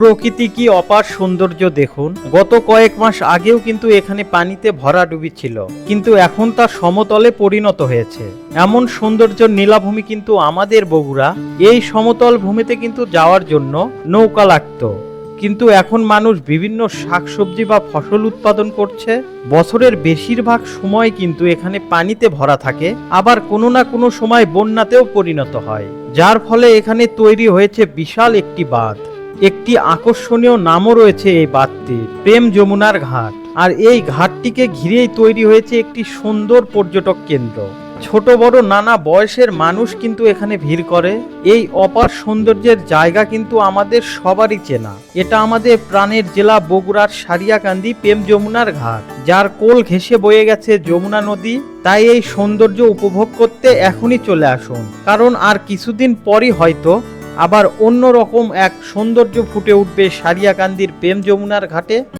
প্রকৃতি কি অপার সৌন্দর্য দেখুন? গত কয়েক মাস আগেও কিন্তু এখানে পানিতে ভরা ডুবি ছিল কিন্তু এখন তা সমতলে পরিণত হয়েছে। এমন সৌন্দর্য নীলাভূমি কিন্তু আমাদের বগুড়া। এই সমতল ভূমিতে কিন্তু যাওয়ার জন্য নৌকা লাগতো। কিন্তু এখন মানুষ বিভিন্ন শাকসবজি বা ফসল উৎপাদন করছে। বছরের বেশিরভাগ সময় কিন্তু এখানে পানিতে ভরা থাকে, আবার কোনো না কোনো সময় বন্যাতেও পরিণত হয়। যার ফলে এখানে তৈরি হয়েছে বিশাল একটি বাঁধ। একটি আকর্ষণীয় নামও রয়েছে এই বাঁধটির প্রেম যমুনার ঘাট। আর এই ঘাটটিকে ঘিরেই তৈরি হয়েছে একটি সুন্দর পর্যটক কেন্দ্র। ছোট বড় নানা বয়সের মানুষ কিন্তু এখানে ভিড় করে। এই অপার সৌন্দর্যের জায়গা কিন্তু আমাদের সবারই চেনা। এটা আমাদের প্রাণের জেলা বগুড়ার সারিয়াকান্দি প্রেম যমুনার ঘাট, যার কোল ঘেঁষে বয়ে গেছে যমুনা নদী। তাই এই সৌন্দর্য উপভোগ করতে এখনই চলে আসুন। কারণ আর কিছুদিন পরই হয়তো আবার অন্যরকম এক সৌন্দর্য ফুটে উঠবে সারিয়াকান্দির প্রেম যমুনার ঘাটে।